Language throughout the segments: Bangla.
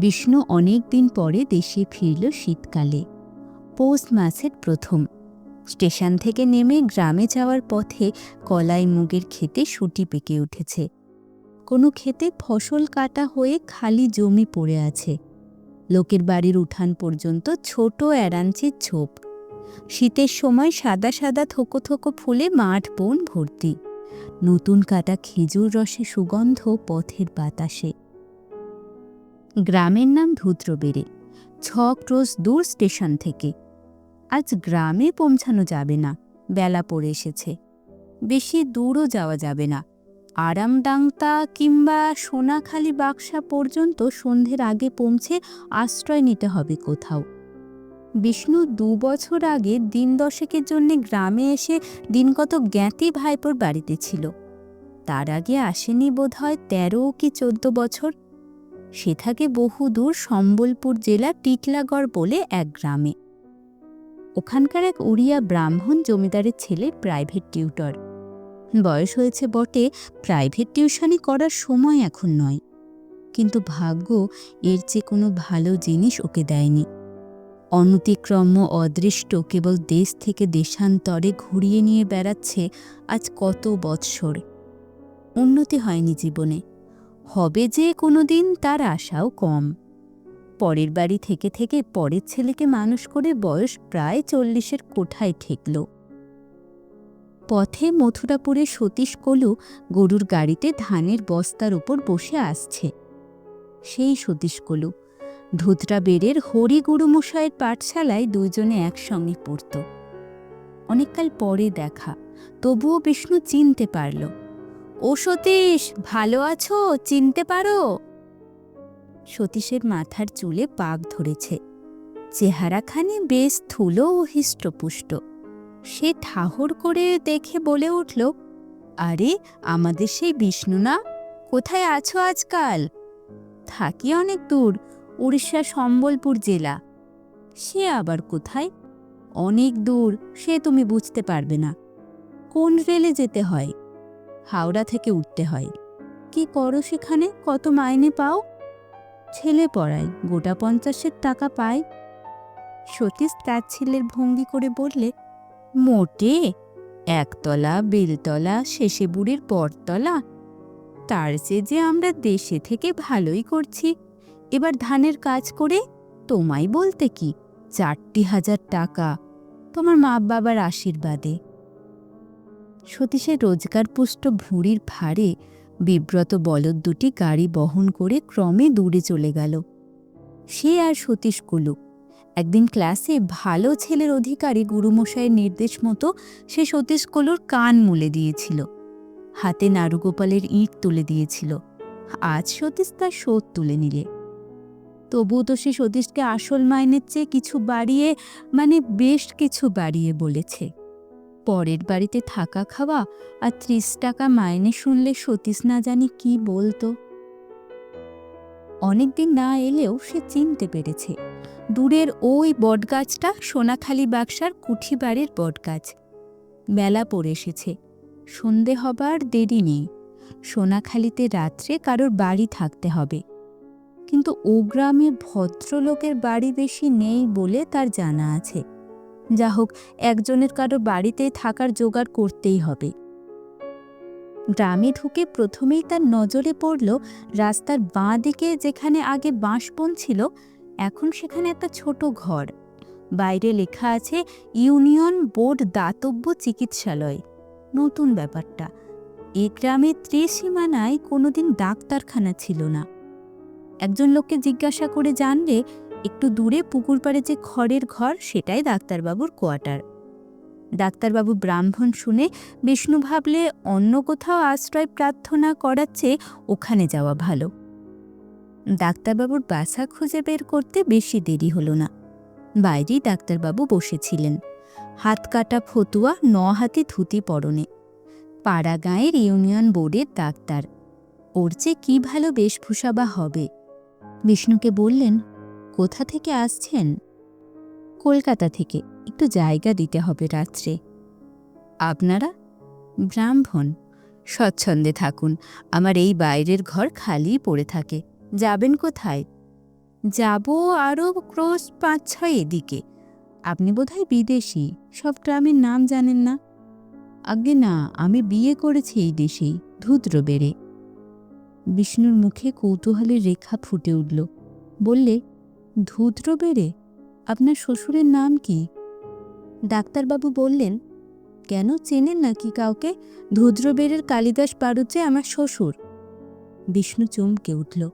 বিষ্ণু অনেক দিন পরে দেশে ফিরল শীতকালে। পৌষ মাসের প্রথম। স্টেশন থেকে নেমে গ্রামে যাওয়ার পথে কলাই মুগের ক্ষেতে সুটি পেকে উঠেছে। কোনো ক্ষেতে ফসল কাটা হয়ে খালি জমি পড়ে আছে। লোকের বাড়ির উঠান পর্যন্ত ছোট এরাঞ্চির ছোপ। শীতের সময় সাদা সাদা থোকো থোকো ফুলে মাঠ বন ভর্তি। নতুন কাটা খেজুর রসে সুগন্ধ পথের বাতাসে। গ্রামের নাম ধুত্রবেড়ে। ছ ক্রোশ দূর স্টেশন থেকে। আজ গ্রামে পৌঁছানো যাবে না, বেলা পড়ে এসেছে। বেশি দূরও যাওয়া যাবে না। আরামডাংতা কিংবা সোনাখালি বাক্সা পর্যন্ত সন্ধ্যের আগে পৌঁছে আশ্রয় নিতে হবে কোথাও। বিষ্ণু দু বছর আগে দিন দশেকের জন্যে গ্রামে এসে দিনকত জ্ঞাতি ভাইপোর বাড়িতে ছিল। তার আগে আসেনি বোধহয় তেরো কি চোদ্দ বছর। সে থাকে বহুদূর সম্বলপুর জেলা টিটলাগড় বলে এক গ্রামে। ওখানকার এক উড়িয়া ব্রাহ্মণ জমিদারের ছেলে প্রাইভেট টিউটর। বয়স হয়েছে বটে, প্রাইভেট টিউশনি করার সময় এখন নয়। কিন্তু ভাগ্য এর চেয়ে কোনো ভালো জিনিস ওকে দেয়নি। অনতিক্রম্য অদৃষ্ট কেবল দেশ থেকে দেশান্তরে ঘুরিয়ে নিয়ে বেড়াচ্ছে আজ কত বৎসর। উন্নতি হয়নি জীবনে। হবে যে কোনো দিন তার আশাও কম। পরের বাড়ি থেকে থেকে পরের ছেলেকে মানুষ করে বয়স প্রায় চল্লিশের কোঠায় ঠেকল। পথে মথুরাপুরে সতীশ কলু গরুর গাড়িতে ধানের বস্তার উপর বসে আসছে। সেই সতীশ কলু ধুতরা বেড়ের হরি গুরুমশাইয়ের পাঠশালায় দুইজনে একসঙ্গে পড়ত। অনেককাল পরে দেখা, তবুও বিষ্ণু চিনতে পারল। ও সতীশ, ভালো আছো? চিনতে পারো? সতীশের মাথার চুলে পাক ধরেছে। চেহারাখানি বেশ থুলো ও হৃষ্টপুষ্ট। সে ঠাহর করে দেখে বলে উঠল, আরে, আমাদের সেই বিষ্ণু না? কোথায় আছো আজকাল? থাকি অনেক দূর উড়িষ্যা সম্বলপুর জেলা। সে আবার কোথায়? অনেক দূর, সে তুমি বুঝতে পারবে না। কোন রেলে যেতে হয়? হাওড়া থেকে উঠতে হয়। কি করো সেখানে? কত মাইনে পাও? ছেলে পড়ায়, গোটা পঞ্চাশের টাকা পায় সতীশ তার ছেলের ভঙ্গি করে বললে, মোটে, একতলা, বেলতলা, শেষে বুড়ির পরতলা। তার চেয়ে যে আমরা দেশে থেকে ভালোই করছি। এবার ধানের কাজ করে তোমায় বলতে কি? চারটি হাজার টাকা। তোমার মা বাবার আশীর্বাদে। সতীশের রোজগারপুষ্ট ভুঁড়ির ভারে বিব্রত বলদ দুটি গাড়ি বহন করে ক্রমে দূরে চলে গেল। সে আর সতীশ কুলু। একদিন ক্লাসে ভালো ছেলের অধিকারী গুরুমশাইয়ের নির্দেশ মতো সে সতীশ কলুর কান মুলে দিয়েছিল। হাতে নারুগোপালের ইট তুলে দিয়েছিল। আজ সতীশ তার শোধ তুলে নিলে। তবুও তো সে সতীশকে আসল মাইনের চেয়ে কিছু বাড়িয়ে মানে বেশ কিছু বাড়িয়ে বলেছে। পরের বাড়িতে থাকা খাওয়া আর ত্রিশ টাকা মাইনে শুনলে সতীশ না জানি কি বলতো। অনেকদিন না এলেও সে চিনতে পেরেছে। দূরের ওই বটগাছটা সোনাখালি বাক্সার কুঠি বাড়ির বটগাছ। বেলা পড়ে এসেছে। সন্ধে হবার দেরি নেই। সোনাখালিতে রাত্রে কারোর বাড়ি থাকতে হবে। কিন্তু ও গ্রামে ভদ্রলোকের বাড়ি বেশি নেই বলে তার জানা আছে। যা হোক, একজনের কারও বাড়িতে থাকার জোগাড় করতেই হবে। গ্রামে ঢুকে প্রথমেই তার নজরে পড়ল রাস্তার বাঁ দিকে যেখানে আগে বাঁশবন ছিল, এখন সেখানে একটা ছোট ঘর। বাইরে লেখা আছে, ইউনিয়ন বোর্ড দাতব্য চিকিৎসালয়। নতুন ব্যাপারটা। এ গ্রামে ত্রিসীমানায় কোনোদিন ডাক্তারখানা ছিল না। একজন লোককে জিজ্ঞাসা করে জানলে একটু দূরে পুকুর পাড়ে যে খড়ের ঘর, সেটাই ডাক্তারবাবুর কোয়ার্টার। ডাক্তারবাবু ব্রাহ্মণ শুনে বিষ্ণু ভাবলে, অন্য কোথাও আশ্রয় প্রার্থনা করার চেয়ে ওখানে যাওয়া ভালো। ডাক্তারবাবুর বাসা খুঁজে বের করতে বেশি দেরি হলো না। বাইরেই ডাক্তারবাবু বসেছিলেন। হাত কাটা ফতুয়া ন হাতে ধুতি পরনে। পাড়া গাঁয়ের ইউনিয়ন বোর্ডের ডাক্তার। ওর চেয়ে কী ভালো বেশভূষা বা হবে? বিষ্ণুকে বললেন কোথা থেকে আসছেন? কলকাতা থেকে। একটু জায়গা দিতে হবে রাত্রে। আপনারা? ব্রাহ্মণ। স্বচ্ছন্দে থাকুন। আমার এই বাইরের ঘর খালি পড়ে থাকে। যাবেন কোথায়? যাব আরও ক্রস পাঁচ ছয় এদিকে। আপনি বোধহয় বিদেশি। সব গ্রামের নাম জানেন না? আগে না, আমি বিয়ে করেছি এই দেশেই, ধুদ্র বেড়ে। বিষ্ণুর মুখে কৌতূহলের রেখা ফুটে উঠল। বললে ধুদ্র বেড়ে আপনার শ্বশুরের নাম কি? ডাক্তারবাবু বললেন, কেন চেনেন নাকি কাউকে? ধুদ্রবেড়ের কালিদাস বাড়ুচে আমার শ্বশুর। বিষ্ণু চমকে উঠল।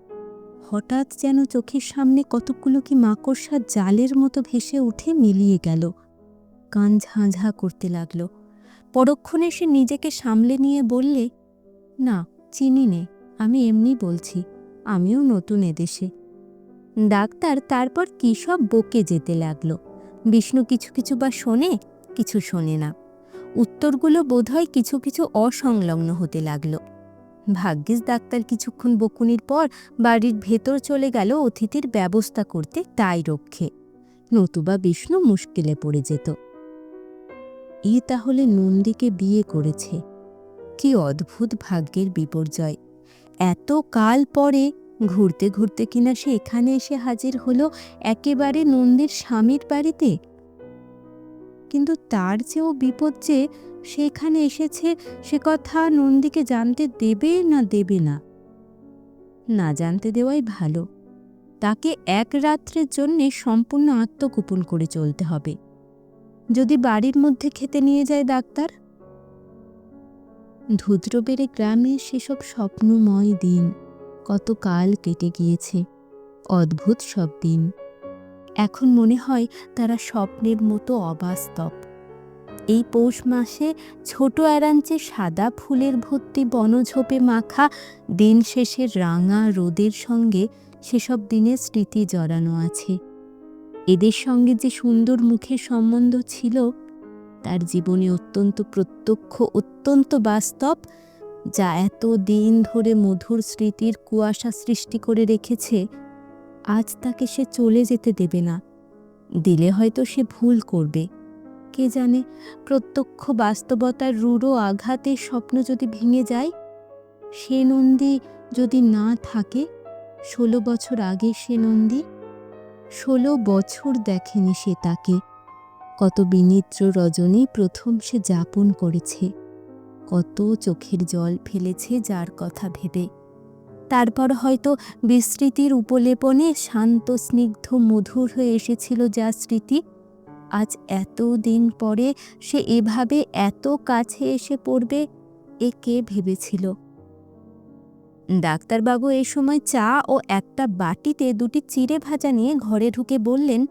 হঠাৎ যেন চোখের সামনে কতকগুলো কি মাকড়সা জালের মতো ভেসে উঠে মিলিয়ে গেল। কান ঝাঁঝা করতে লাগল। পরক্ষণে সে নিজেকে সামলে নিয়ে বললে, না চিনি নে আমি এমনি বলছি, আমিও নতুন এদেশে ডাক্তার তারপর কী সব বকে যেতে লাগল। বিষ্ণু কিছু কিছু বা শোনে, কিছু শোনে না। উত্তরগুলো বোধহয় কিছু কিছু অসংলগ্ন হতে লাগল। ভাগ্যিস ডাক্তার কিছুক্ষণ বকুনির পর বাড়ির ভেতর চলে গেল অতিথির ব্যবস্থা করতে তাই রক্ষে। নতুবা বিষ্ণু মুশকিলে পড়ে যেত। এ তাহলে নন্দীকে বিয়ে করেছে। কি অদ্ভুত ভাগ্যের বিপর্যয়। এত কাল পরে ঘুরতে ঘুরতে কিনা সে এখানে এসে হাজির হলো একেবারে নন্দীর স্বামীর বাড়িতে। কিন্তু তার চেয়েও বিপদ যে সে এখানে এসেছে সে কথা নন্দীকে জানতে দেবে না দেবে না। না জানতে দেওয়াই ভালো। তাকে এক রাত্রের জন্যে সম্পূর্ণ আত্মগোপন করে চলতে হবে। যদি বাড়ির মধ্যে খেতে নিয়ে যায় ডাক্তার? ধুদ্রবেড়ে গ্রামে সেসব স্বপ্নময় দিন। কত কাল কেটে গিয়েছে। অদ্ভুত সব দিন। এখন মনে হয় তারা স্বপ্নের মতো অবাস্তব। এই পৌষ মাসে ছোট এরাঞ্চে সাদা ফুলের ভর্তি বনঝোপে মাখা দিন শেষের রাঙা রোদের সঙ্গে সেসব দিনের স্মৃতি জড়ানো আছে। এদের সঙ্গে যে সুন্দর মুখের সম্বন্ধ ছিল, তার জীবনে অত্যন্ত প্রত্যক্ষ, অত্যন্ত বাস্তব যা এত দিন ধরে মধুর স্মৃতির কুয়াশা সৃষ্টি করে রেখেছে, আজ তাকে সে চলে যেতে দেবে না। দিলে হয়তো সে ভুল করবে। কে জানে, প্রত্যক্ষ বাস্তবতার রূঢ় আঘাতে স্বপ্ন যদি ভেঙে যায়, সে নন্দী যদি না থাকে, ষোলো বছর আগে সে নন্দী, ষোলো বছর দেখেনি সে তাকে। কত বিনিদ্র রজনী প্রথম সে যাপন করেছে। কত চোখের জল ফেলেছে যার কথা ভেবে। তারপর হয়তো বিস্মৃতির উপলেপনে শান্ত, স্নিগ্ধ, মধুর হয়ে এসেছিল যা স্মৃতি। আজ এত দিন পরে সে এভাবে এত কাছে এসে পড়বে, এ কে ভেবেছিল? ডাক্তারবাবু এই সময় চা ও একটা বাটিতে দুটি চিড়ে ভাজা নিয়ে ঘরে ঢুকে বললেন,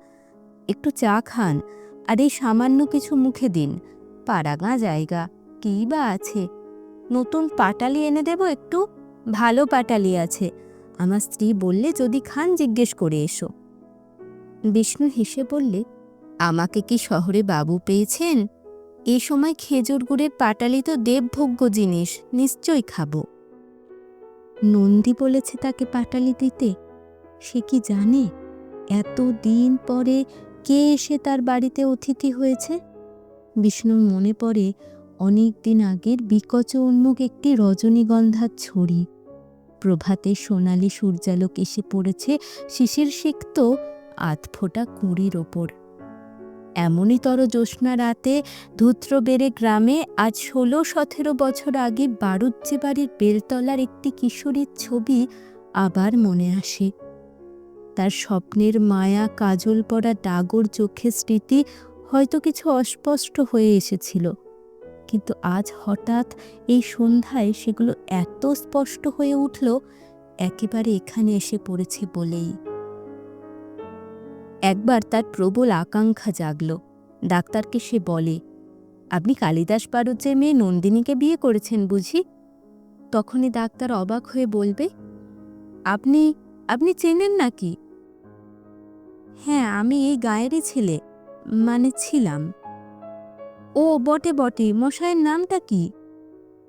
একটু চা খান, আর এই সামান্য কিছু মুখে দিন পাড়াগাঁ জায়গা। কী বা আছে? নতুন পাটালি এনে দেব একটু? ভালো পাটালি আছে। আমার স্ত্রী বললে যদি খান জিজ্ঞেস করে এসো। বিষ্ণু হেসে বললে, আমাকে কি শহরে বাবু পেয়েছেন? এ সময় খেজুর গুড়ের পাটালি তো দেবভোগ্য জিনিস, নিশ্চয়ই খাব। নন্দী বলেছে তাকে পাটালি দিতে। সে কি জানে? এত দিন পরে কে এসে তার বাড়িতে অতিথি হয়েছে? বিষ্ণুর মনে পড়ে অনেক দিন আগের বিকচ উন্মুখ একটি রজনীগন্ধার ছড়ি প্রভাতে সোনালি সূর্যালোক এসে পড়েছে শিশির সিক্ত আধফোটা কুঁড়ির ওপর। এমনই তর জ্যোৎস্না রাতে ধূত্রবেড়ে গ্রামে আজ ষোলো সতেরো বছর আগে বারুজ্জে বাড়ির বেলতলার একটি কিশোরীর ছবি আবার মনে আসে। তার স্বপ্নের মায়া কাজল পড়া ডাগর চোখে স্মৃতি হয়তো কিছু অস্পষ্ট হয়ে এসেছিল। কিন্তু আজ হঠাৎ এই সন্ধ্যায় সেগুলো এত স্পষ্ট হয়ে উঠল, একেবারে এখানে এসে পড়েছে বলেই। একবার তার প্রবল আকাঙ্ক্ষা জাগল। ডাক্তারকে সে বলে, আপনি কালিদাস পারুজ্যের মেয়ে নন্দিনীকে বিয়ে করেছেন বুঝি? তখনই ডাক্তার অবাক হয়ে বলবে, আপনি আপনি চেনেন নাকি? হ্যাঁ আমি এই গায়েরই ছেলে মানে ছিলাম। ও বটে বটে, মশায়ের নামটা কি?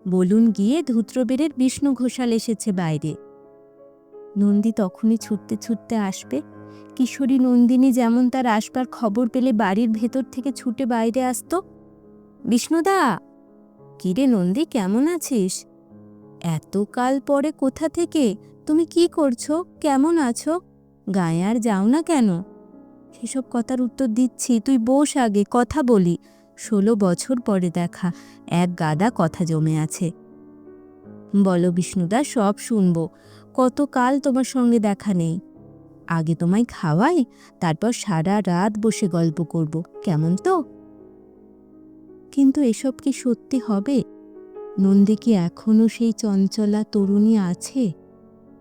বলুন গিয়ে, ধূত্রবেরের বিষ্ণু ঘোষাল এসেছে বাইরে। নন্দী তখনই ছুটতে ছুটতে আসবে। কিশোরী নন্দিনী যেমন তার আসবার খবর পেলে বাড়ির ভেতর থেকে ছুটে বাইরে আসতো। বিষ্ণুদা! কিরে নন্দী, কেমন আছিস? এতকাল পরে কোথা থেকে? তুমি কি করছ? কেমন আছো? গায়ে আর যাও না কেন? সেসব কথার উত্তর দিচ্ছি, তুই বস আগে, কথা বলি। ষোলো বছর পরে দেখা, এক গাদা কথা জমে আছে। বলো বিষ্ণুদা, সব শুনব। কতকাল তোমার সঙ্গে দেখা নেই? আগে তোমায় খাওয়াই, তারপর সারা রাত বসে গল্প করব। কেমন তো? কিন্তু এসব কি সত্যি হবে? নন্দী কি এখনও সেই চঞ্চলা তরুণী আছে?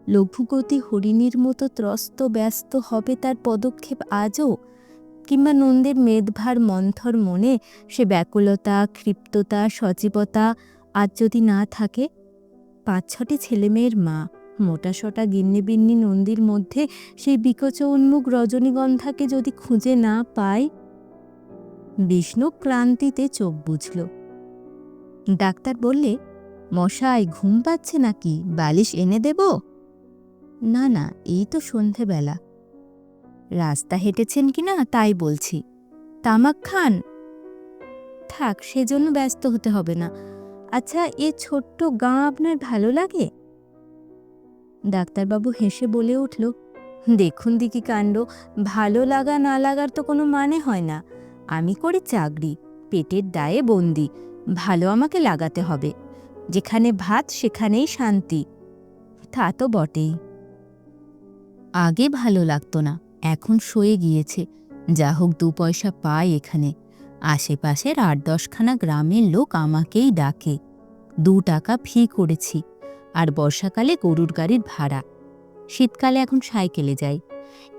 লঘুগতি হরিণীর মতো ত্রস্ত ব্যস্ত হবে তার পদক্ষেপ আজও? কিংবা নন্দের মেদভার মন্থর মনে সে ব্যাকুলতা, ক্ষিপ্ততা, সজীবতা আজ যদি না থাকে পাঁচ ছটি ছেলেমেয়ের মা মোটাসোটা গিন্নি বিন্নি নন্দীর মধ্যে সেই বিকচ উন্মুখ রজনীগন্ধাকে যদি খুঁজে না পায় বিষ্ণু ক্রান্তিতে চোখ বুঝল। ডাক্তার বললে, মশাই, ঘুম পাচ্ছে নাকি? বালিশ এনে দেব? না না, এই তো সন্ধেবেলা। রাস্তা হেঁটেছেন কি না তাই বলছি। তামাক খান? থাক, সেজন্য ব্যস্ত হতে হবে না। আচ্ছা এ ছোট্ট গাঁ আপনার ভালো লাগে? ডাক্তারবাবু হেসে বলে উঠল, দেখুন দিকি কাণ্ড, ভালো লাগা না লাগার তো কোনো মানে হয় না। আমি করি চাকরি, পেটের দায়ে বন্দি, ভালো আমাকে লাগাতে হবে। যেখানে ভাত, সেখানেই শান্তি। তা তো বটেই। আগে ভালো লাগতো না। এখন সয়ে গিয়েছে। যা হোক দু পয়সা পায় এখানে। আশেপাশের আট দশখানা গ্রামের লোক আমাকেই ডাকে। দু টাকা ফি করেছি, আর বর্ষাকালে গরুর গাড়ির ভাড়া। শীতকালে এখন সাইকেলে যাই।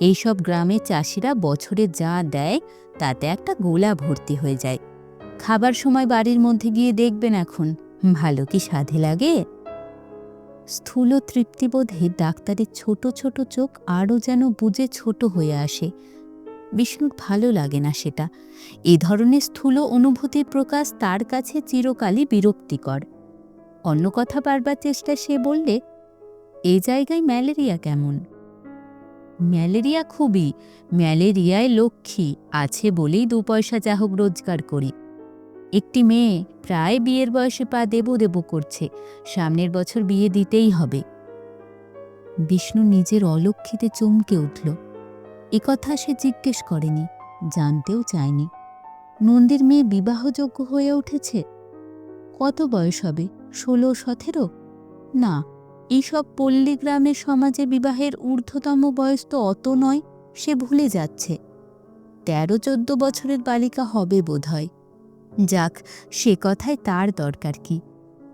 এইসব গ্রামের চাষিরা বছরে যা দেয়, তাতে একটা গোলা ভর্তি হয়ে যায়। খাবার সময় বাড়ির মধ্যে গিয়ে দেখবেন এখন। ভালো কি সাধে লাগে? স্থূল তৃপ্তিবোধে ডাক্তারের ছোট ছোট চোখ আরও যেন বুঝে ছোট হয়ে আসে। বিষ্ণুর ভালো লাগে না সেটা। এ ধরনের স্থূল অনুভূতির প্রকাশ তার কাছে চিরকালই বিরক্তিকর। অন্য কথা পারবার চেষ্টা সে বললে, এ জায়গায় ম্যালেরিয়া কেমন? ম্যালেরিয়া খুবই। ম্যালেরিয়ায় লক্ষ্মী। আছে বলেই দু পয়সা যা হোক রোজগার করি। একটি মেয়ে প্রায় বিয়ের বয়সে পা দেব দেব করছে। সামনের বছর বিয়ে দিতেই হবে। বিষ্ণু নিজের অলক্ষিতে চমকে উঠল। কথা সে জিজ্ঞেস করেনি, জানতেও চায়নি। নন্দীর মেয়ে বিবাহযোগ্য হয়ে উঠেছে? কত বয়স হবে? ষোলো, সতেরো? না, এইসব পল্লী গ্রামের সমাজে বিবাহের ঊর্ধ্বতম বয়স তো অত নয়, সে ভুলে যাচ্ছে। তেরো, চোদ্দ বছরের বালিকা হবে বোধহয়। যাক, সে কথায় তার দরকার কি?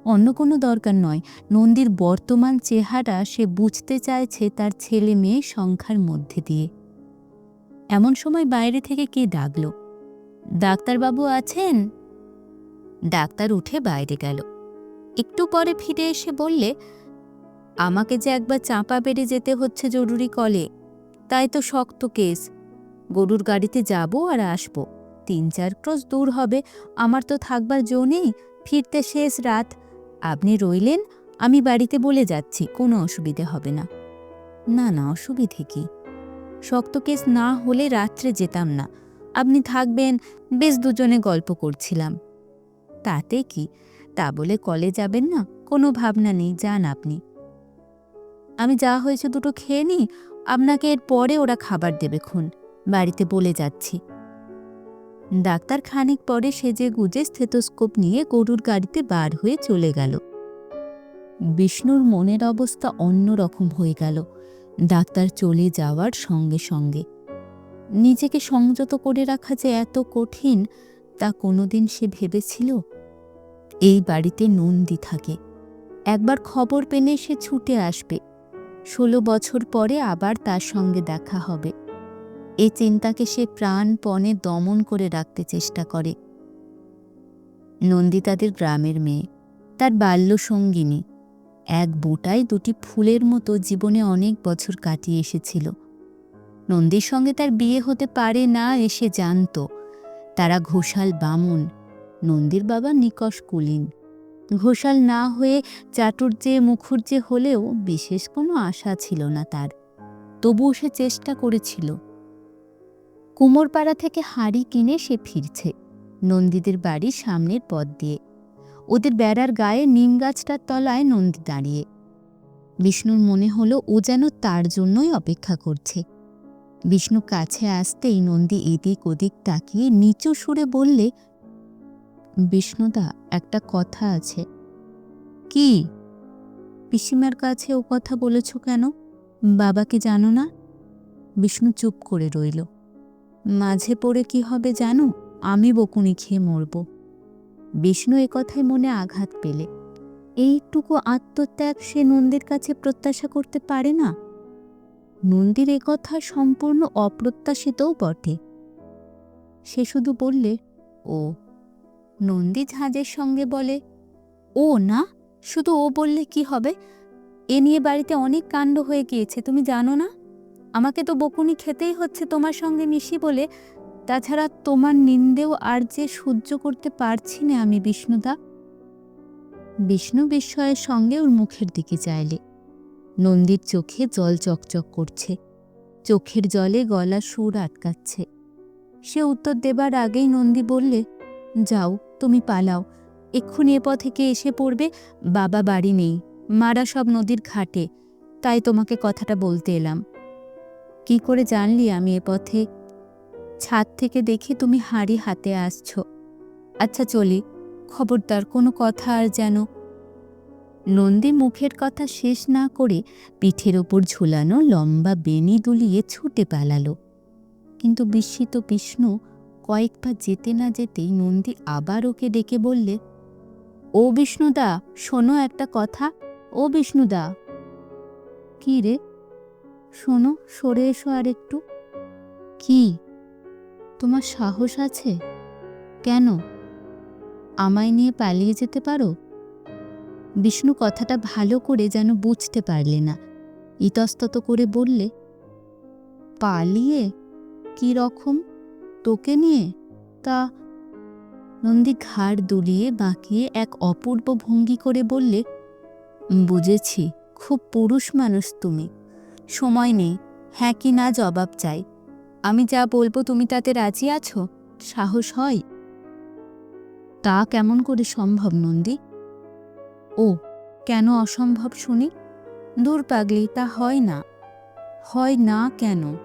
অন্য কোনো দরকার নয়। নন্দীর বর্তমান চেহারা সে বুঝতে চাইছে তার ছেলে মেয়ে সংখ্যার মধ্যে দিয়ে। এমন সময় বাইরে থেকে কে ডাকল? ডাক্তারবাবু আছেন? ডাক্তার উঠে বাইরে গেল। একটু পরে ফিরে এসে বললে, আমাকে যে একবার চাপা বেড়ে যেতে হচ্ছে জরুরি কলে, তাই তো শক্ত কেস। গরুর গাড়িতে যাব আর আসব। তিন চার ক্রস দূর হবে, আমার তো থাকবার জো নেই, ফিরতে শেষ রাত। আপনি রইলেন, আমি বাড়িতে বলে যাচ্ছি, কোনো অসুবিধে হবে না। না না, অসুবিধে কি? শক্ত কেস না হলে রাত্রে যেতাম না। আপনি থাকবেন, বেশ দুজনে গল্প করছিলাম। তাতে কি? তা বলে কলে যাবেন না, কোনো ভাবনা নেই, যান আপনি। আমি যা হয়েছে দুটো খেয়ে নিই, আপনাকে এর পরে ওরা খাবার দেবে খুন, বাড়িতে বলে যাচ্ছি। ডাক্তার খানিক পরে সেজে গুজে স্থেতস্কোপ নিয়ে গরুর গাড়িতে বার হয়ে চলে গেল। বিষ্ণুর মনের অবস্থা অন্যরকম হয়ে গেল। ডাক্তার চলে যাওয়ার সঙ্গে সঙ্গে। নিজেকে সংযত করে রাখা যে এত কঠিন, তা কোনোদিন সে ভেবেছিল? এই বাড়িতে নন্দী থাকে। একবার খবর পেনে সে ছুটে আসবে। ষোলো বছর পরে আবার তার সঙ্গে দেখা হবে। এ চিন্তাকে সে প্রাণপণে দমন করে রাখতে চেষ্টা করে। নন্দী তাদের গ্রামের মেয়ে, তার বাল্য সঙ্গিনী, এক বোটায় দুটি ফুলের মতো জীবনে অনেক বছর কাটিয়ে এসেছিল। নন্দীর সঙ্গে তার বিয়ে হতে পারে না এসে জানত। তারা ঘোষাল বামুন, নন্দীর বাবা নিকষ কুলীন। ঘোষাল না হয়ে চাটুর্যে মুখুর্যে হলেও বিশেষ কোনো আশা ছিল না তার। তবুও সে চেষ্টা করেছিল। কুমোরপাড়া থেকে হাড়ি কিনে সে ফিরছে নন্দীদের বাড়ির সামনের পথ দিয়ে। ওদের বেড়ার গায়ে নিম গাছটার তলায় নন্দী দাঁড়িয়ে। বিষ্ণুর মনে হলো ও যেন তার জন্যই অপেক্ষা করছে। বিষ্ণু কাছে আসতেই নন্দী এদিক ওদিক তাকিয়ে নিচু সুরে বললে, বিষ্ণুদা, একটা কথা আছে। কি? পিসিমার কাছে ও কথা বলেছ কেন? বাবাকে জানো না? বিষ্ণু চুপ করে রইল। মাঝে পড়ে কি হবে জানো? আমি বকুনি খেয়ে মরব। বিষ্ণু কথায় মনে আঘাত পেলে। এইটুকু আত্মত্যাগ সে নন্দীর কাছে প্রত্যাশা করতে পারে না? নন্দীর কথা সম্পূর্ণ অপ্রত্যাশিতও বটে। সে শুধু বললে, ও। নন্দী ঝাঁজের সঙ্গে বলে, ও না, শুধু ও বললে কি হবে? এ নিয়ে বাড়িতে অনেক কাণ্ড হয়ে গিয়েছে, তুমি জানো না? আমাকে তো বকুনি খেতেই হচ্ছে তোমার সঙ্গে মিশি বলে। তাছাড়া তোমার নিন্দেও আর যে সহ্য করতে পারছি না আমি, বিষ্ণুদা। বিষ্ণু বিস্ময়ের সঙ্গে ওর মুখের দিকে চাইলে। নন্দীর চোখে জল চকচক করছে। চোখের জলে গলা সুর আটকাচ্ছে। সে উত্তর দেবার আগেই নন্দী বললে, যাও, তুমি পালাও। এক্ষুনি এ পথে কে এসে পড়বে? বাবা বাড়ি নেই। মারা সব নদীর ঘাটে। তাই তোমাকে কথাটা বলতে এলাম। কি করে জানলি আমি এ পথে? ছাদ থেকে দেখি তুমি হাঁড়ি হাতে আসছ। আচ্ছা চলি, খবরদার, কোনো কথা আর যেন নন্দী মুখের কথা শেষ না করে পিঠের ওপর ঝুলানো লম্বা বেনি দুলিয়ে ছুটে পালালো। কিন্তু বিস্মিত বিষ্ণু কয়েক পা যেতে না যেতেই নন্দী আবার ওকে ডেকে বললে, ও বিষ্ণুদা, শোনো একটা কথা। ও বিষ্ণুদা। কি রে? শোনো, সরে এসো আর একটু কি? তোমার সাহস আছে? কেন? আমায় নিয়ে পালিয়ে যেতে পারো? বিষ্ণু কথাটা ভালো করে যেন বুঝতে পারলে না। ইতস্তত করে বললে, পালিয়ে? কি রকম? তোকে নিয়ে? তা নন্দী ঘাড় দুলিয়ে বাঁকিয়ে এক অপূর্ব ভঙ্গি করে বললে, বুঝেছি, খুব পুরুষ মানুষ তুমি। সময় নেই। হ্যাঁ কি না জবাব চাই। আমি যা বলব তুমি তাতে রাজি আছো? সাহস হয়? তা কেমন করে সম্ভব নন্দী? ও, কেন অসম্ভব শুনি? দূর পাগলি, তা হয় না। হয় না কেন?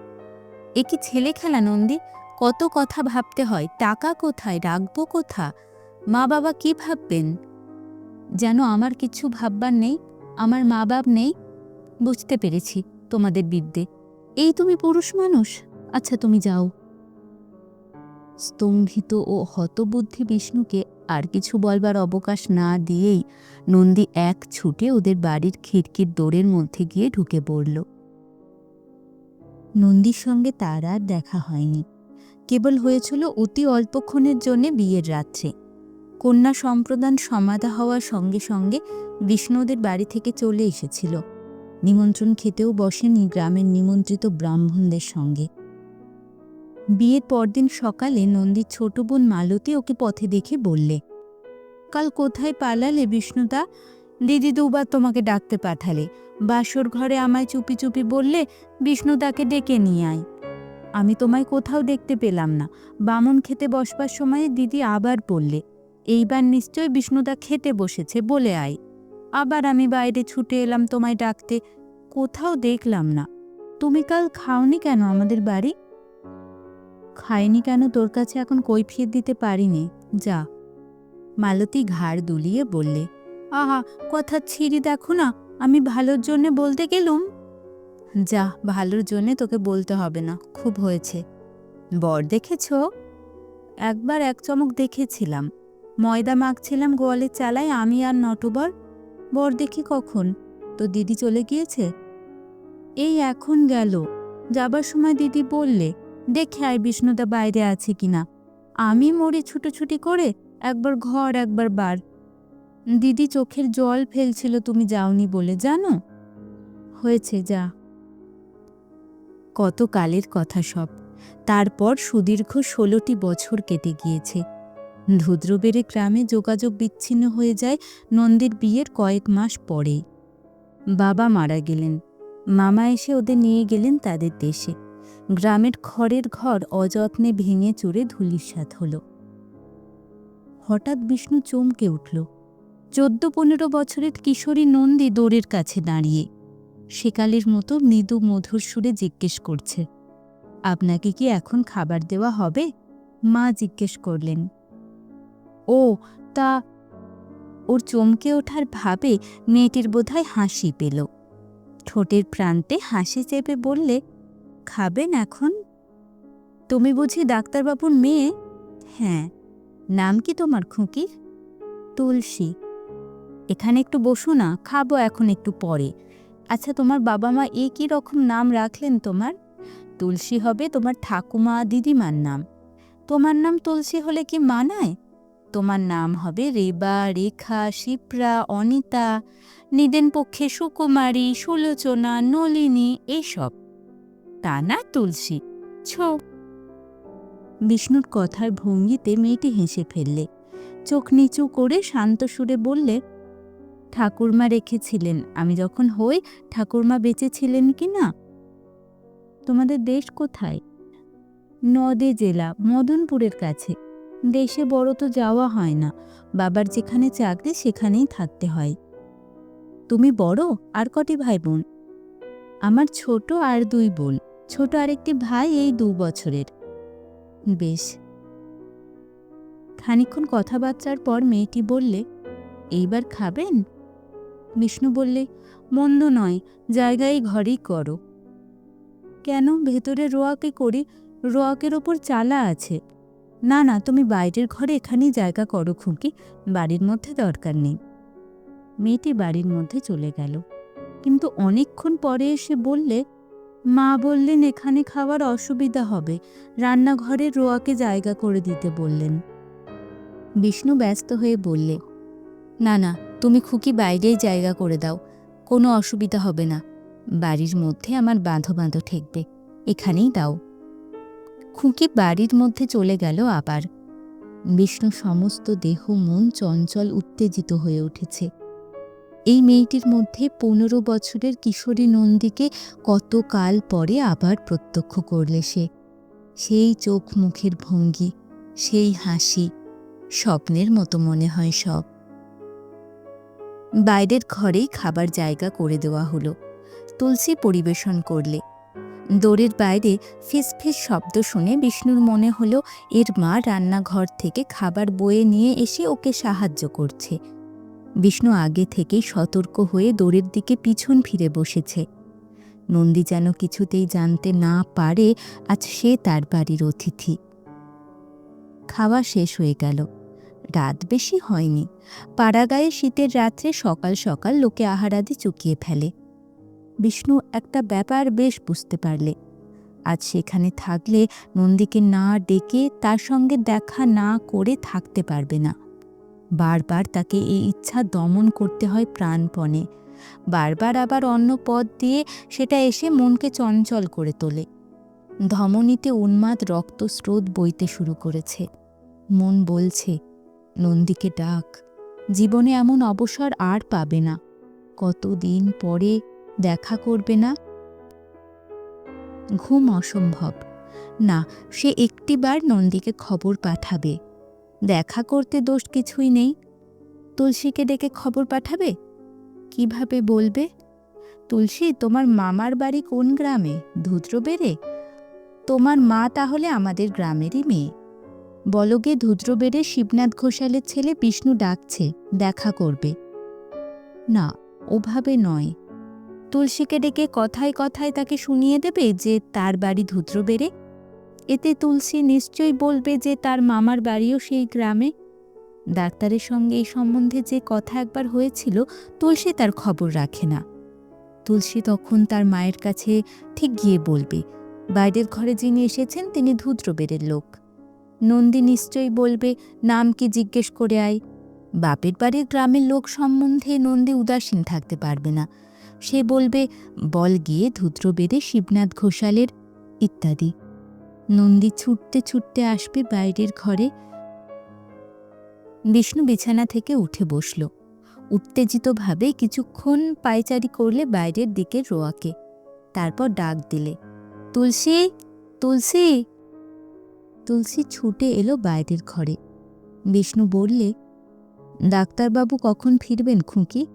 এ কি ছেলে খেলা নন্দী? কত কথা ভাবতে হয়। টাকা কোথায়? রাখব কোথা মা বাবা কি ভাববেন? যেন আমার কিছু ভাববার নেই, আমার মা বাপ নেই? বুঝতে পেরেছি। তোমাদের বিদ্যে। এই তুমি পুরুষ মানুষ? আচ্ছা তুমি যাও। স্তম্ভিত ও হতবুদ্ধি বিষ্ণুকে আর কিছু বলবার অবকাশ না দিয়েই নন্দী এক ছুটে ওদের বাড়ির খিড়কির দোরের মধ্যে গিয়ে ঢুকে পড়ল। নন্দীর সঙ্গে তার আর দেখা হয়নি। কেবল হয়েছিল অতি অল্পক্ষণের জন্যে বিয়ের রাত্রে। কন্যা সম্প্রদান সমাধা হওয়ার সঙ্গে সঙ্গে বিষ্ণুদের বাড়ি থেকে চলে এসেছিল। নিমন্ত্রণ খেতেও বসেনি গ্রামের নিমন্ত্রিত ব্রাহ্মণদের সঙ্গে। বিয়ের পরদিন সকালে নন্দীর ছোট বোন মালতী ওকে পথে দেখে বললে, কাল কোথায় পালালে বিষ্ণুদা? দিদি দুবার তোমাকে ডাকতে পাঠালে। বাসর ঘরে আমায় চুপি চুপি বললে, বিষ্ণুদাকে ডেকে নিয়ে আয়। আমি তোমায় কোথাও দেখতে পেলাম না। বামন খেতে বসবার সময়ে দিদি আবার বললে, এইবার নিশ্চয় বিষ্ণুদা খেতে বসেছে, বলে আয়। আবার আমি বাইরে ছুটে এলাম তোমায় ডাকতে। কোথাও দেখলাম না। তুমি কাল খাওনি কেন আমাদের বাড়ি? খাইনি কেন? তোর কাছে এখন কৈফিয়ত দিতে পারিনি। যা। মালতী ঘাড় দুলিয়ে বললে, আহা, কথা ছিঁড়ি দেখো না, আমি ভালোর জন্যে বলতে গেলুম? যা, ভালোর জন্যে তোকে বলতে হবে না, খুব হয়েছে। বর দেখেছ? একবার এক চমক দেখেছিলাম। ময়দা মাখছিলাম গোয়ালের চালায়, আমি আর নটবর বর দেখি কখন? তো দিদি চলে গিয়েছে? এই এখন গেল। যাবার সময় দিদি বললে, দেখে আয় বিষ্ণুদা বাইরে আছে কিনা। আমি মরি ছুটোছুটি করে একবার ঘর, একবার বার। দিদি চোখের জল ফেলছিল, তুমি যাওনি বলে, জানো? হয়েছে, যা। কত কালের কথা সব। তারপর সুদীর্ঘ ষোলোটি বছর কেটে গিয়েছে। ধুদ্রবেড়ে গ্রামে যোগাযোগ বিচ্ছিন্ন হয়ে যায় নন্দীর বিয়ের কয়েক মাস পরেই বাবা মারা গেলেন। মামা এসে ওদের নিয়ে গেলেন তাদের দেশে। গ্রামের খড়ের ঘর অযত্নে ভেঙে চুরে ধুলিস্বাদ হল। হঠাৎ বিষ্ণু চমকে উঠল। চোদ্দ পনেরো বছরের কিশোরী নন্দী দোরের কাছে দাঁড়িয়ে সেকালের মতো মৃদু মধুর সুরে জিজ্ঞেস করছে, আপনাকে কি এখন খাবার দেওয়া হবে? মা জিজ্ঞেস করলেন ও, তা ওর চমকে ওঠার ভাবে মেয়েটির বোধহয় হাসি পেল। ঠোঁটের প্রান্তে হাসি চেপে বললে, খাবেন এখন? তুমি বুঝি ডাক্তারবাবুর মেয়ে? হ্যাঁ। নাম কি তোমার খুঁকির? তুলসী। এখানে একটু বসো না, খাব এখন একটু পরে। আচ্ছা তোমার বাবা মা এ কি রকম নাম রাখলেন তোমার? তুলসী হবে তোমার ঠাকুমা দিদিমার নাম। তোমার নাম তুলসী হলে কি মানায়? তোমার নাম হবে রেবা, রেখা, শিপ্রা, অনিতা, নিদেন পক্ষে সুকুমারী, সুলোচনা, নলিনী এইসব তা না, তুলসী? ছো। বিষ্ণুর কথার ভঙ্গিতে মেয়েটি হেসে ফেললে। চোখ নিচু করে শান্ত সুরে বললে, ঠাকুরমা রেখেছিলেন, আমি যখন হই, ঠাকুরমা বেঁচে ছিলেন কি না? তোমাদের দেশ কোথায়? নদে জেলা, মদনপুরের কাছে। দেশে বড় তো যাওয়া হয় না। বাবার যেখানে চাকরি, সেখানেই থাকতে হয়। তুমি বড়, আর কটি ভাই বোন আমার ছোট আর দুই বোন। ছোট আরেকটি ভাই এই দু বছরের। বেশ। খানিক্ষণ কথাবার্তার পর মেয়েটি বললে, এইবার খাবেন? বিষ্ণু বললে, মন্দ নয়, জায়গায় ঘরেই করো। কেন? ভেতরে রোয়াকে করি, রোয়াকের ওপর চালা আছে। না না, তুমি বাইরের ঘরে এখানেই জায়গা করো, খুঁকি। বাড়ির মধ্যে দরকার নেই। মেয়েটি বাড়ির মধ্যে চলে গেল। কিন্তু অনেকক্ষণ পরে এসে বললে, মা বললেন এখানে খাওয়ার অসুবিধা হবে। রান্নাঘরে রোয়াকে জায়গা করে দিতে বললেন। বিষ্ণু ব্যস্ত হয়ে বললে, না না, তুমি খুকি বাইরেই জায়গা করে দাও। কোনো অসুবিধা হবে না। বাড়ির মধ্যে আমার বাঁধো বাঁধো ঠেকবে। এখানেই দাও। খুকি বাড়ির মধ্যে চলে গেল আবার? বিষ্ণু সমস্ত দেহ, মন চঞ্চল, উত্তেজিত হয়ে উঠেছে। এই মেয়েটির মধ্যে পনেরো বছরের কিশোরী নন্দীকে কত কাল পরে আবার প্রত্যক্ষ করলে সে? সেই চোখ মুখের ভঙ্গি, সেই হাসি, স্বপ্নের মতো মনে হয় সব। বাইরের ঘরেই খাবার জায়গা করে দেওয়া হলো। তুলসী পরিবেশন করলে। দোরের বাইরে ফিসফিস শব্দ শুনে বিষ্ণুর মনে হলো, এর মা রান্নাঘর থেকে খাবার বয়ে নিয়ে এসে ওকে সাহায্য করছে। বিষ্ণু আগে থেকেই সতর্ক হয়ে দোরের দিকে পিছন ফিরে বসেছে। নন্দী যেন কিছুতেই জানতে না পারে, আজ সে তার বাড়ির অতিথি। খাওয়া শেষ হয়ে গেল। রাত বেশি হয়নি। পাড়াগায়ে শীতের রাত্রে সকাল সকাল লোকে আহারাদি চুকিয়ে ফেলে। বিষ্ণু একটা ব্যাপার বেশ বুঝতে পারলে। আজ সেখানে থাকলে নন্দীকে না ডেকে তার সঙ্গে দেখা না করে থাকতে পারবে না। বারবার তাকে এই ইচ্ছা দমন করতে হয় প্রাণপণে। বারবার আবার অন্য পথ দিয়ে সেটা এসে মনকে চঞ্চল করে তোলে। ধমনীতে উন্মাদ রক্তস্রোত বইতে শুরু করেছে। মন বলছে, নন্দীকে ডাক। জীবনে এমন অবসর আর পাবে না। কতদিন পরে দেখা করবে না? ঘুম অসম্ভব। না, সে একটিবার নন্দীকে খবর পাঠাবে। দেখা করতে দোষ কিছুই নেই। তুলসীকে ডেকে খবর পাঠাবে? কীভাবে বলবে? তুলসী, তোমার মামার বাড়ি কোন গ্রামে? ধুদ্রবেড়ে? তোমার মা তাহলে আমাদের গ্রামেরই মেয়ে। বলগে ধুদ্রবেড়ে শিবনাথ ঘোষালের ছেলে বিষ্ণু ডাকছে, দেখা করবে। না, ওভাবে নয়। তুলসীকে ডেকে কথায় কথায় তাকে শুনিয়ে দেবে যে তার বাড়ি ধুদ্রবেড়ে এতে তুলসী নিশ্চয়ই বলবে যে তার মামার বাড়িও সেই গ্রামে। ডাক্তারের সঙ্গে এই সম্বন্ধে যে কথা একবার হয়েছিল, তুলসী তার খবর রাখে না। তুলসী তখন তার মায়ের কাছে ঠিক গিয়ে বলবে, বাইরের ঘরে যিনি এসেছেন তিনি ধুদ্রবেড়ের লোক। নন্দী নিশ্চয়ই বলবে, নাম কি জিজ্ঞেস করে আয়। বাপের বাড়ির গ্রামের লোক সম্বন্ধে নন্দী উদাসীন থাকতে পারবে না। সে বলবে, বল গিয়ে ধুদ্র বেদে শিবনাথ ঘোষালের, ইত্যাদি। নন্দী ছুটতে ছুটতে আসবে বাইরের ঘরে। বিষ্ণু বিছানা থেকে উঠে বসল। উত্তেজিতভাবে কিছুক্ষণ পায়চারি করলে বাইরের দিকে রোয়াকে। তারপর ডাক দিলে, তুলসী তুলসী! তুলসী ছুটে এলো বাইরের ঘরে। বিষ্ণু বললে, ডাক্তারবাবু কখন ফিরবেন খুঁকি?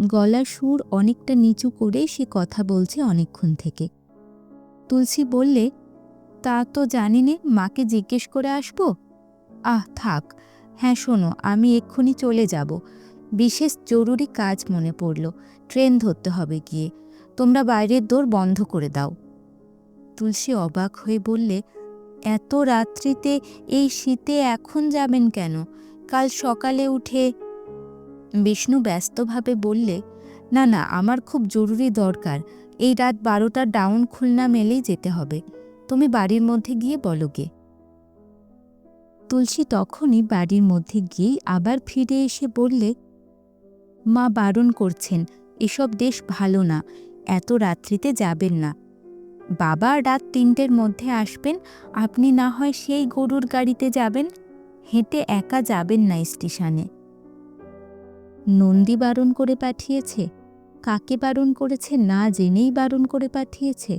গলার সুর অনেকটা নিচু করে সে কথা বলছে অনেকক্ষণ থেকে। তুলসী বললে, তা তো জানি নে, মাকে জিজ্ঞেস করে আসব? আহ, থাক। হ্যাঁ শোনো, আমি এক্ষুনি চলে যাব। বিশেষ জরুরি কাজ মনে পড়ল। ট্রেন ধরতে হবে গিয়ে। তোমরা বাইরের দোর বন্ধ করে দাও। তুলসী অবাক হয়ে বললে, এত রাত্রিতে এই শীতে এখন যাবেন কেন? কাল সকালে উঠে বিষ্ণু ব্যস্তভাবে বললে, না না, আমার খুব জরুরি দরকার। এই রাত বারোটার ডাউন খুলনা মেলেই যেতে হবে। তুমি বাড়ির মধ্যে গিয়ে বলো গে। তুলসী তখনই বাড়ির মধ্যে গিয়েই আবার ফিরে এসে বললে, মা বারণ করছেন, এসব দেশ ভালো না, এত রাত্রিতে যাবেন না। বাবা রাত তিনটের মধ্যে আসবেন, আপনি না হয় সেই গরুর গাড়িতে যাবেন? হেঁটে একা যাবেন না স্টেশনে। নন্দী বারণ করে পাঠিয়েছে, কাকে বারণ করেছে না জেনেই বারণ করে পাঠিয়েছে।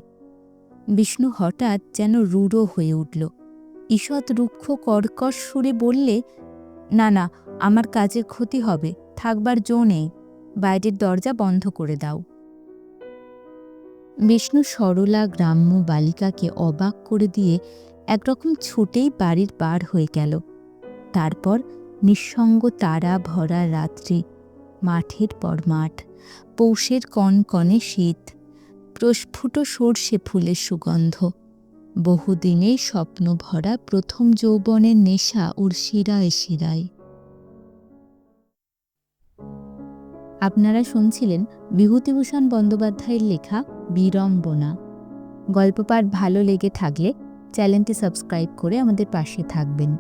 বিষ্ণু হঠাৎ যেন রূঢ় হয়ে উঠল। ঈষৎ রুক্ষ কর্কশ সুরে বললে, না না, আমার কাজের ক্ষতি হবে, থাকবার জো নেই, বাইরের দরজা বন্ধ করে দাও। বিষ্ণু সরলা গ্রাম্য বালিকাকে অবাক করে দিয়ে একরকম ছুটেই বাড়ির পার হয়ে গেল। তারপর নিঃসঙ্গ তারা ভরা রাত্রি মাঠের পর মাঠ পৌষের কনকনে শীত, প্রস্ফুট সর্ষে ফুলের সুগন্ধ। বহুদিনের স্বপ্ন ভরা প্রথম যৌবনের নেশা ওর শিরায় শিরায়। আপনারা শুনছিলেন বিভূতিভূষণ বন্দ্যোপাধ্যায়ের লেখা বিড়ম্বনা। গল্প পাঠ ভালো লেগে থাকলে চ্যানেলটি সাবস্ক্রাইব করে আমাদের পাশে থাকবেন।